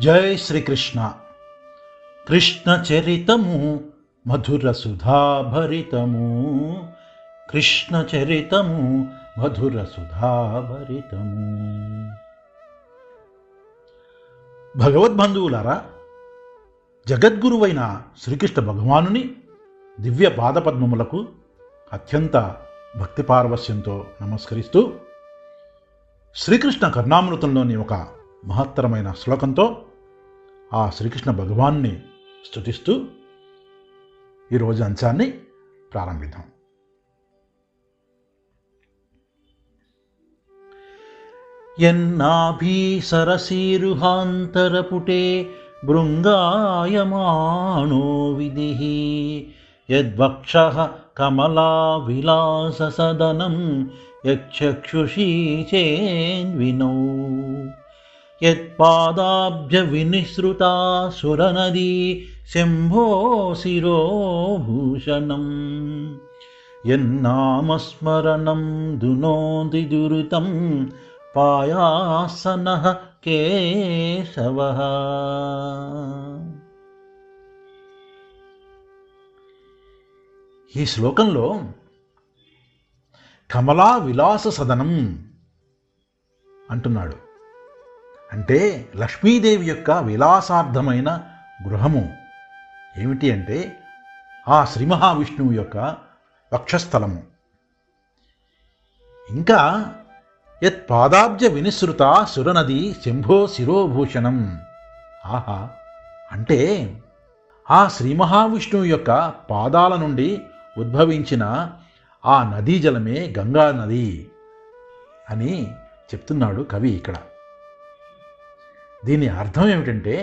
జై శ్రీకృష్ణ. కృష్ణ చరితము మధుర సుధాభరితము. కృష్ణ చరితము మధుర సుధాభరితము. భగవద్బంధువులారా జగద్గురువైన శ్రీకృష్ణ భగవానుని దివ్య పాదపద్మములకు అత్యంత భక్తి పారవస్యంతో నమస్కరిస్తూ శ్రీకృష్ణ కర్ణామృతంలోని ఒక మహత్తరమైన శ్లోకంతో ఆ శ్రీకృష్ణ భగవాన్ని స్థుతిస్తూ ఈరోజు అంశాన్ని ప్రారంభిద్దాం. యన్నాభీసరసీరుహాంతరపుటే భృంగాయమాణో విధి యద్వక్ష కమలా విలాససదనం యక్షక్షుషీ చేన్వినౌ యత్పాదాబ్జవినిసృతా సురనదీ శంభో శిరోభూషణం. యన్నామస్మరణం దునోతి దురితం పాయాసన కేశవ. ఈ శ్లోకంలో కమలా విలాస సదనం అంటున్నాడు. అంటే లక్ష్మీదేవి యొక్క విలాసార్థమైన గృహము. ఏమిటి అంటే ఆ శ్రీ మహావిష్ణువు యొక్క వక్షస్థలము. ఇంకా యత్ పాదాబ్జ వినిసృత సురనది శంభో శిరోభూషణం. ఆహా! అంటే ఆ శ్రీ మహావిష్ణువు యొక్క పాదాల నుండి ఉద్భవించిన ఆ నదీ జలమే గంగా నది అని చెప్తున్నాడు కవి ఇక్కడ. దీని అర్థం ఏమిటంటే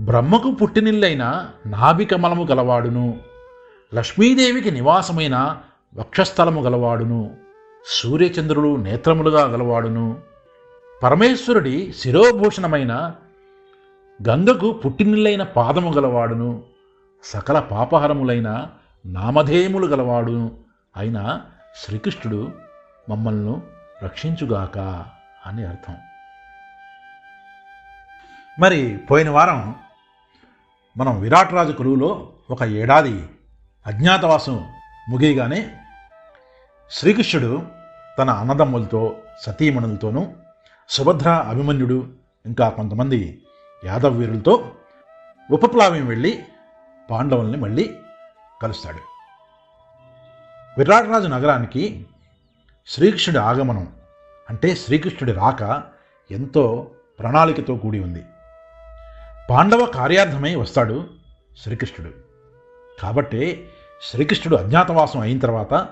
బ్రహ్మకు పుట్టినిల్లైన నాభికమలము గలవాడును లక్ష్మీదేవికి నివాసమైన వక్షస్థలము గలవాడును సూర్యచంద్రుడు నేత్రములుగా గలవాడును పరమేశ్వరుడి శిరోభూషణమైన గంగకు పుట్టినిల్లైన పాదము గలవాడును సకల పాపహరములైన నామధేయములు గలవాడును అయిన శ్రీకృష్ణుడు మమ్మల్ని రక్షించుగాక అని అర్థం. మరి పోయిన వారం మనం విరాట్ రాజు కొలువులో ఒక ఏడాది అజ్ఞాతవాసం ముగియగానే శ్రీకృష్ణుడు తన అన్నదమ్ములతో సతీమణులతోనూ సుభద్ర అభిమన్యుడు ఇంకా కొంతమంది యాదవ వీరులతో ఉపప్లావ్యం వెళ్ళి పాండవుల్ని మళ్ళీ కలుస్తాడు. విరాటరాజు నగరానికి శ్రీకృష్ణుడి ఆగమనం అంటే శ్రీకృష్ణుడి రాక ఎంతో ప్రణాళికతో కూడి ఉంది. పాండవ కార్యార్థమై వస్తాడు శ్రీకృష్ణుడు. కాబట్టి శ్రీకృష్ణుడు అజ్ఞాతవాసం అయిన తర్వాత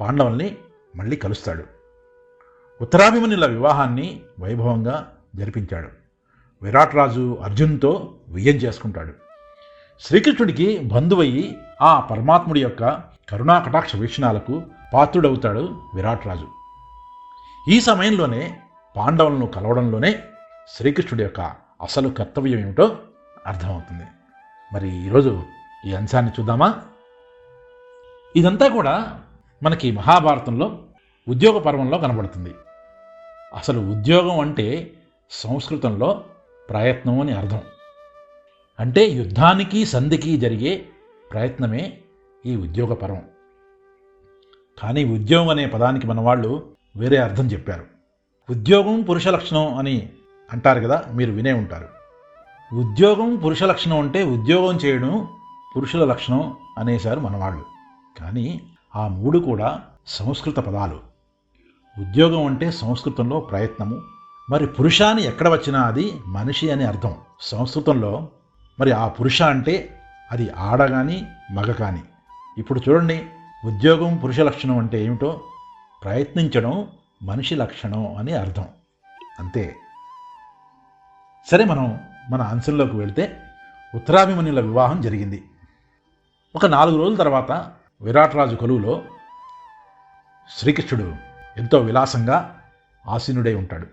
పాండవుల్ని మళ్ళీ కలుస్తాడు. ఉత్తరాభిమన్యుల వివాహాన్ని వైభవంగా జరిపించాడు. విరాట్ రాజు అర్జున్తో విజయం చేసుకుంటాడు. శ్రీకృష్ణుడికి బంధువయ్యి ఆ పరమాత్ముడి యొక్క కరుణా కటాక్ష వీక్షణాలకు పాత్రుడవుతాడు విరాట్ రాజు ఈ సమయంలోనే పాండవులను కలవడంలోనే శ్రీకృష్ణుడి యొక్క అసలు కర్తవ్యం ఏమిటో అర్థమవుతుంది. మరి ఈరోజు ఈ అంశాన్ని చూద్దామా? ఇదంతా కూడా మనకి మహాభారతంలో ఉద్యోగ పర్వంలో కనబడుతుంది. అసలు ఉద్యోగం అంటే సంస్కృతంలో ప్రయత్నం అని అర్థం. అంటే యుద్ధానికి సంధికి జరిగే ప్రయత్నమే ఈ ఉద్యోగ పర్వం. కానీ ఉద్యోగం అనే పదానికి మన వాళ్ళు వేరే అర్థం చెప్పారు. ఉద్యోగం పురుష లక్షణం అని అంటారు కదా మీరు వినే ఉంటారు. ఉద్యోగం పురుష లక్షణం అంటే ఉద్యోగం చేయడం పురుషుల లక్షణం అనేశారు మనవాళ్ళు. కానీ ఆ మూడు కూడా సంస్కృత పదాలు. ఉద్యోగం అంటే సంస్కృతంలో ప్రయత్నము. మరి పురుషాన్ని ఎక్కడ వచ్చినా అది మనిషి అని అర్థం. సంస్కృతంలో మరి ఆ పురుష అంటే అది ఆడ కానీ మగ కానీ. ఇప్పుడు చూడండి ఉద్యోగం పురుష లక్షణం అంటే ఏమిటో? ప్రయత్నించడం మనిషి లక్షణం అని అర్థం. అంతే. సరే మనం మన అంశంలోకి వెళితే ఉత్తరాభిమన్యుల వివాహం జరిగింది. ఒక నాలుగు రోజుల తర్వాత విరాట్రాజు కొలువులో శ్రీకృష్ణుడు ఎంతో విలాసంగా ఆసీనుడై ఉంటాడు.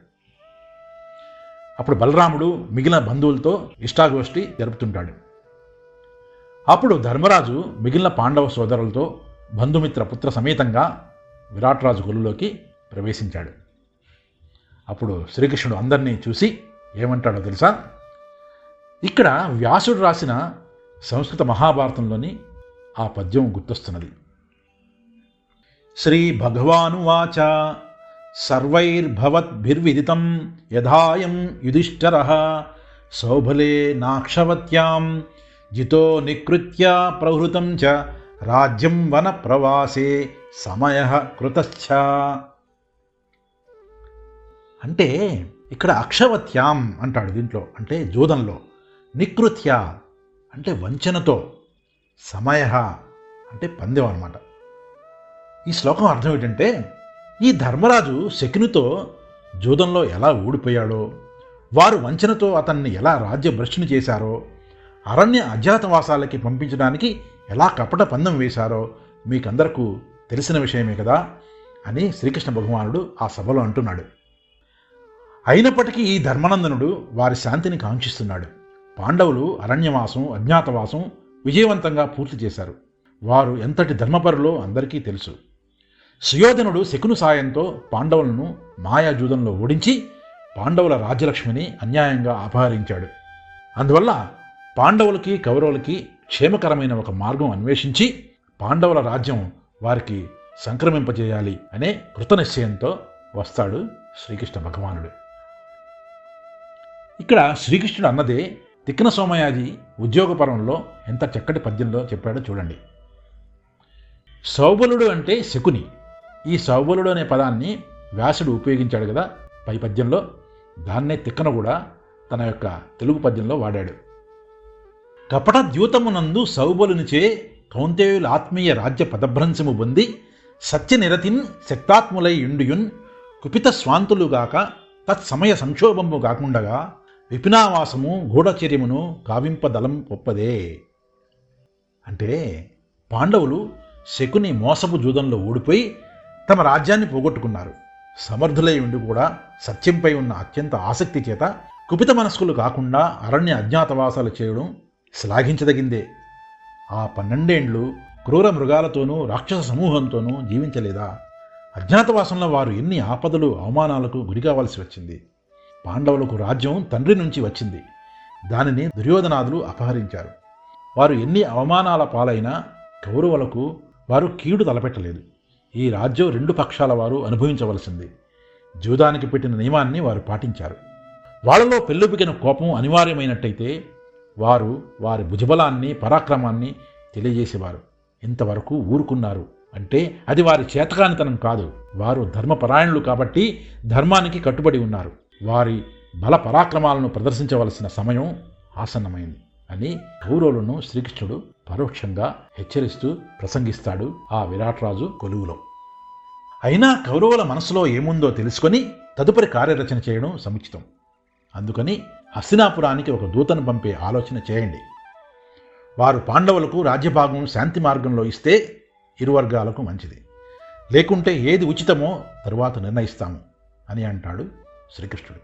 అప్పుడు బలరాముడు మిగిలిన బంధువులతో ఇష్టాగోష్ఠి జరుపుతుంటాడు. అప్పుడు ధర్మరాజు మిగిలిన పాండవ సోదరులతో బంధుమిత్ర పుత్ర సమేతంగా విరాట్రాజు కొలులోకి ప్రవేశించాడు. అప్పుడు శ్రీకృష్ణుడు అందరినీ చూసి ఏమంటాడో తెలుసా? ఇక్కడ వ్యాసుడు రాసిన సంస్కృత మహాభారతంలోని ఆ పద్యం గుర్తొస్తున్నది. శ్రీ భగవానువాచ సర్వైర్భవద్భిర్విదితం యథాయం యుధిష్ఠర సౌభలే నాక్షవత్యాం జితో నికృత్య ప్రవృతం చ రాజ్యం వన ప్రవాసే సమయ కృతశ్చ. అంటే ఇక్కడ అక్షవత్యాం అంటాడు దీంట్లో అంటే జూదంలో. నికృత్య అంటే వంచనతో. సమయ అంటే పందెం అనమాట ఈ శ్లోకం అర్థం ఏంటంటే ఈ ధర్మరాజు శకునితో జూదంలో ఎలా ఊడిపోయాడో వారు వంచనతో అతన్ని ఎలా రాజ్యభ్రష్టుని చేశారో అరణ్య అజ్ఞాతవాసాలకి పంపించడానికి ఎలా కపట పందెం వేశారో మీకందరకు తెలిసిన విషయమే కదా అని శ్రీకృష్ణ భగవానుడు ఆ సభలో అంటున్నాడు. అయినప్పటికీ ఈ ధర్మనందనుడు వారి శాంతిని కాంక్షిస్తున్నాడు. పాండవులు అరణ్యవాసం అజ్ఞాతవాసం విజయవంతంగా పూర్తి చేశారు. వారు ఎంతటి ధర్మపరులో అందరికీ తెలుసు. సుయోధనుడు శకును సాయంతో పాండవులను మాయాజూదంలో ఓడించి పాండవుల రాజ్యలక్ష్మిని అన్యాయంగా అపహరించాడు. అందువల్ల పాండవులకి కౌరవులకి క్షేమకరమైన ఒక మార్గం అన్వేషించి పాండవుల రాజ్యం వారికి సంక్రమింపజేయాలి అనే కృతనిశ్చయంతో వస్తాడు శ్రీకృష్ణ భగవానుడు. ఇక్కడ శ్రీకృష్ణుడు అన్నదే తిక్కన సోమయాజి ఉద్యోగపరంలో ఎంత చక్కటి పద్యంలో చెప్పాడో చూడండి. సౌబలుడు అంటే శకుని. ఈ సౌబలుడు అనే పదాన్ని వ్యాసుడు ఉపయోగించాడు కదా పై పద్యంలో. దాన్నే తిక్కన కూడా తన యొక్క తెలుగు పద్యంలో వాడాడు. కపట ద్యూతమునందు సౌబలునిచే కౌంతేయుల ఆత్మీయ రాజ్య పదభ్రంశము పొంది సత్యనిరతిన్ శక్తాత్ములై ఇండియున్ కుపిత స్వాంతులుగాక తత్సమయ సంక్షోభము కాకుండగా విపినావాసము గూఢచర్యమును కావింపదలం ఒప్పదే. అంటే పాండవులు శకుని మోసపు జూదంలో ఓడిపోయి తమ రాజ్యాన్ని పోగొట్టుకున్నారు. సమర్థులై ఉండి కూడా సత్యంపై ఉన్న అత్యంత ఆసక్తి చేత కుపిత మనస్కులు కాకుండా అరణ్య అజ్ఞాతవాసాలు చేయడం శ్లాఘించదగిందే. ఆ పన్నెండేండ్లు క్రూర మృగాలతోనూ రాక్షస సమూహంతోనూ జీవించలేదా? అజ్ఞాతవాసంలో వారు ఎన్ని ఆపదలు అవమానాలకు గురికావాల్సి వచ్చింది? పాండవులకు రాజ్యం తండ్రి నుంచి వచ్చింది. దానిని దుర్యోధనాదులు అపహరించారు. వారు ఎన్ని అవమానాల పాలైనా కౌరవులకు వారు కీడు తలపెట్టలేదు. ఈ రాజ్యం రెండు పక్షాల వారు అనుభవించవలసింది. జూదానికి పెట్టిన నియమాన్ని వారు పాటించారు. వాళ్ళలో పెళ్ళుబిగిన కోపం అనివార్యమైనట్టయితే వారు వారి భుజబలాన్ని పరాక్రమాన్ని తెలియజేసేవారు. ఇంతవరకు ఊరుకున్నారు. అంటే అది వారి చేతకానితనం కాదు. వారు ధర్మపరాయణులు కాబట్టి ధర్మానికి కట్టుబడి ఉన్నారు. వారి బల పరాక్రమాలను ప్రదర్శించవలసిన సమయం ఆసన్నమైంది అని కౌరవులను శ్రీకృష్ణుడు పరోక్షంగా హెచ్చరిస్తూ ప్రసంగిస్తాడు ఆ విరాట్రాజు కొలువులో. అయినా కౌరవుల మనసులో ఏముందో తెలుసుకొని తదుపరి కార్యరచన చేయడం సముచితం. అందుకని హస్తినాపురానికి ఒక దూతను పంపే ఆలోచన చేయండి. వారు పాండవులకు రాజ్యభాగం శాంతి మార్గంలో ఇస్తే ఇరు వర్గాలకు మంచిది. లేకుంటే ఏది ఉచితమో తరువాత నిర్ణయిస్తాము అని అంటాడు శ్రీకృష్ణుడు.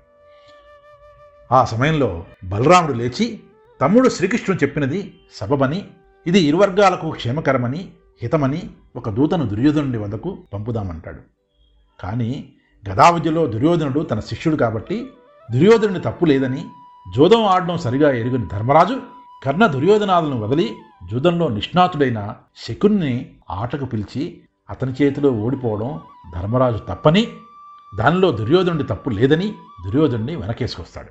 ఆ సమయంలో బలరాముడు లేచి తమ్ముడు శ్రీకృష్ణుడు చెప్పినది సబబని ఇది ఇరు వర్గాలకు క్షేమకరమని హితమని ఒక దూతను దుర్యోధనుడి వద్దకు పంపుదామంటాడు. కానీ గదావిద్యలో దుర్యోధనుడు తన శిష్యుడు కాబట్టి దుర్యోధనుడి తప్పు లేదని జూదం ఆడడం సరిగా ఎరుగని ధర్మరాజు కర్ణ దుర్యోధనాలను వదిలి జూదంలో నిష్ణాతుడైన శకుని ఆటకు పిలిచి అతని చేతిలో ఓడిపోవడం ధర్మరాజు తప్పని దానిలో దుర్యోధనుడి తప్పు లేదని దుర్యోధనుడిని వెనకేసుకొస్తాడు.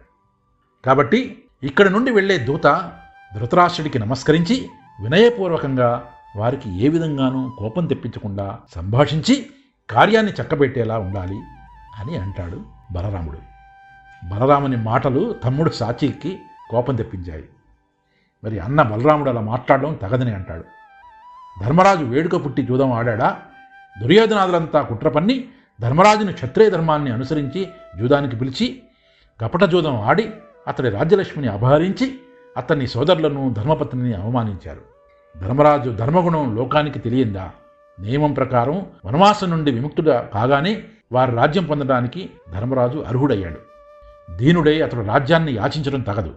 కాబట్టి ఇక్కడ నుండి వెళ్ళే దూత ధృతరాష్ట్రుడికి నమస్కరించి వినయపూర్వకంగా వారికి ఏ విధంగానూ కోపం తెప్పించకుండా సంభాషించి కార్యాన్ని చక్కబెట్టేలా ఉండాలి అని అంటాడు బలరాముడు. బలరాముని మాటలు తమ్ముడు సాచికి కోపం తెప్పించాయి. మరి అన్న బలరాముడు అలా మాట్లాడడం తగదని అంటాడు. ధర్మరాజు వేడుక పుట్టి జూదం ఆడాడా? దుర్యోధనాదులంతా కుట్ర పన్ని ధర్మరాజుని క్షత్రియ ధర్మాన్ని అనుసరించి జూదానికి పిలిచి కపట జూదం ఆడి అతడి రాజ్యలక్ష్మిని అపహరించి అతన్ని సోదరులను ధర్మపత్నిని అవమానించారు. ధర్మరాజు ధర్మగుణం లోకానికి తెలియందా? నియమం ప్రకారం వనవాసం నుండి విముక్తుడా కాగానే వారి రాజ్యం పొందడానికి ధర్మరాజు అర్హుడయ్యాడు. దీనుడై అతడు రాజ్యాన్ని యాచించడం తగదు.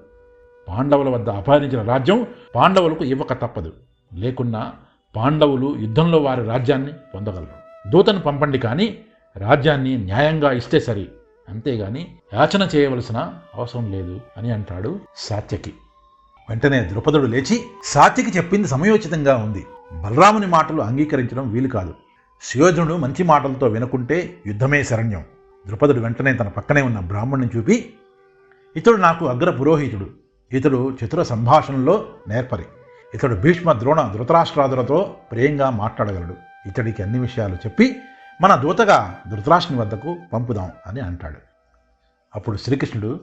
పాండవుల వద్ద అపహరించిన రాజ్యం పాండవులకు ఇవ్వక తప్పదు. లేకున్నా పాండవులు యుద్ధంలో వారి రాజ్యాన్ని పొందగలరు. దూతను పంపండి కానీ రాజ్యాన్ని న్యాయంగా ఇస్తే సరి. అంతేగాని యాచన చేయవలసిన అవసరం లేదు అని అంటాడు సాత్యకి. వెంటనే ద్రుపదుడు లేచి సాత్యకి చెప్పింది సమయోచితంగా ఉంది. బలరాముని మాటలు అంగీకరించడం వీలు కాదు. సుయోధనుడు మంచి మాటలతో వినుకుంటే యుద్ధమే శరణ్యం. ద్రుపదుడు వెంటనే తన పక్కనే ఉన్న బ్రాహ్మణ్ణి చూపి ఇతడు నాకు అగ్ర పురోహితుడు. ఇతడు చతుర సంభాషణలో నేర్పరి. ఇతడు భీష్మ ద్రోణ ధృతరాష్ట్రాదులతో ప్రియంగా మాట్లాడగలడు. ఇతడికి అన్ని విషయాలు చెప్పి మన దూతగా ధృతరాష్ట్రుని వద్దకు పంపుదాం అని అంటాడు. అప్పుడు శ్రీకృష్ణుడు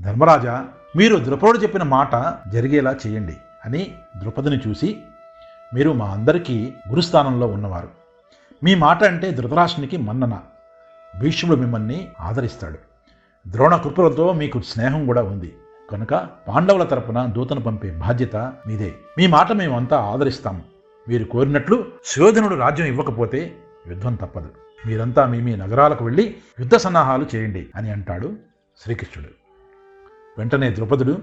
ధర్మరాజా మీరు ద్రుపదుడు చెప్పిన మాట జరిగేలా చేయండి అని ద్రుపదిని చూసి మీరు మా అందరికీ గురుస్థానంలో ఉన్నవారు. మీ మాట అంటే ధృతరాష్ట్రునికి మన్నన. భీష్ముడు మిమ్మల్ని ఆదరిస్తాడు. ద్రోణ కృపలతో మీకు స్నేహం కూడా ఉంది. కనుక పాండవుల తరపున దూతను పంపే బాధ్యత మీదే. మీ మాట మేమంతా ఆదరిస్తాము మీరు కోరినట్లు సుయోధనుడు రాజ్యం ఇవ్వకపోతే యుద్ధం తప్పదు. మీరంతా మీ మీ నగరాలకు వెళ్ళి యుద్ధ సన్నాహాలు చేయండి అని అంటాడు శ్రీకృష్ణుడు. వెంటనే ద్రుపదుడు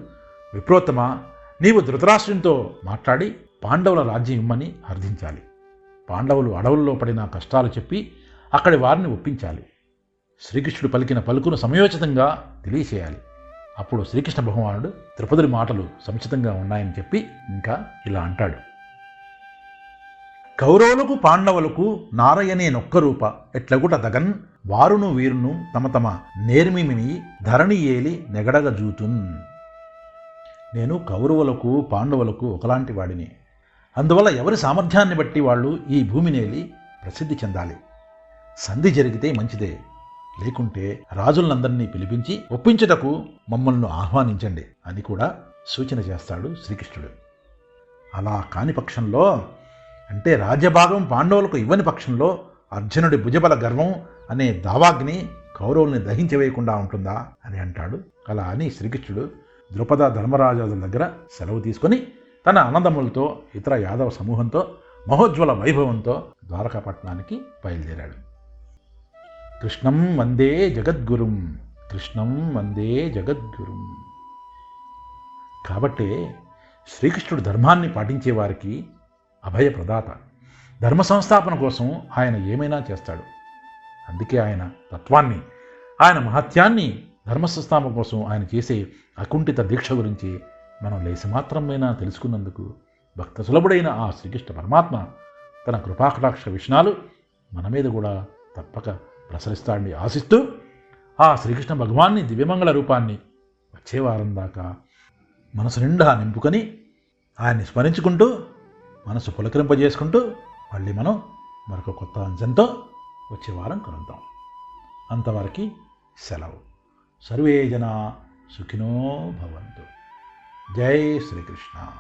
విప్రోత్తమ నీవు ధృతరాష్ట్రంతో మాట్లాడి పాండవుల రాజ్యం ఇమ్మని అర్థించాలి. పాండవులు అడవుల్లో పడిన కష్టాలు చెప్పి అక్కడి వారిని ఒప్పించాలి. శ్రీకృష్ణుడు పలికిన పలుకును సమయోచితంగా తెలియచేయాలి. అప్పుడు శ్రీకృష్ణ భగవానుడు ద్రుపదుడి మాటలు సముచితంగా ఉన్నాయని చెప్పి ఇంకా ఇలా అంటాడు. కౌరవులకు పాండవులకు నారయనే నొక్క రూప ఎట్లగుట దగన్? వారును వీరును తమ తమ నేర్మిమిని ధరణి ఏలి నెగడగజూతున్. నేను కౌరవులకు పాండవులకు ఒకలాంటి వాడిని. అందువల్ల ఎవరి సామర్థ్యాన్ని బట్టి వాళ్ళు ఈ భూమినేలి ప్రసిద్ధి చెందాలి? సంధి జరిగితే మంచిదే. లేకుంటే రాజులందరినీ పిలిపించి ఒప్పించుటకు మమ్మల్ని ఆహ్వానించండి అని కూడా సూచన చేస్తాడు శ్రీకృష్ణుడు. అలా కాని పక్షంలో అంటే రాజ్యభాగం పాండవులకు ఇవ్వని పక్షంలో అర్జునుడి భుజబల గర్వం అనే దావాగ్ని కౌరవుల్ని దహించవేయకుండా ఉంటుందా అని అంటాడు. అలా అని శ్రీకృష్ణుడు ద్రుపద ధర్మరాజుల దగ్గర సెలవు తీసుకొని తన అన్నదమ్ములతో ఇతర యాదవ సమూహంతో మహోజ్వల వైభవంతో ద్వారకాపట్నానికి బయలుదేరాడు. కృష్ణం వందే జగద్గురుం కృష్ణం వందే జగద్గురుం. కాబట్టే శ్రీకృష్ణుడు ధర్మాన్ని పాటించేవారికి అభయప్రదాత. ధర్మ సంస్థాపన కోసం ఆయన ఏమైనా చేస్తాడు. అందుకే ఆయన తత్వాన్ని ఆయన మహత్యాన్ని ధర్మ సంస్థాపన కోసం ఆయన చేసే అకుంఠిత దీక్ష గురించి మనం లేసమాత్రమైనా తెలుసుకున్నందుకు భక్త సులభుడైన ఆ శ్రీకృష్ణ పరమాత్మ తన కృపాకటాక్ష విషయాలు మన మీద కూడా తప్పక ప్రసరిస్తాడని ఆశిస్తూ ఆ శ్రీకృష్ణ భగవాన్ని దివ్యమంగళ రూపాన్ని వచ్చే వారం దాకా మనసు నిండా నింపుకొని ఆయన్ని స్మరించుకుంటూ మనసు పులకరింపజేసుకుంటూ మళ్ళీ మనం మరొక కొత్త అంశంతో వచ్చే వారం కలుద్దాం. అంతవరకు సెలవు. సర్వే జన సుఖినో భవంతు. జై శ్రీకృష్ణ.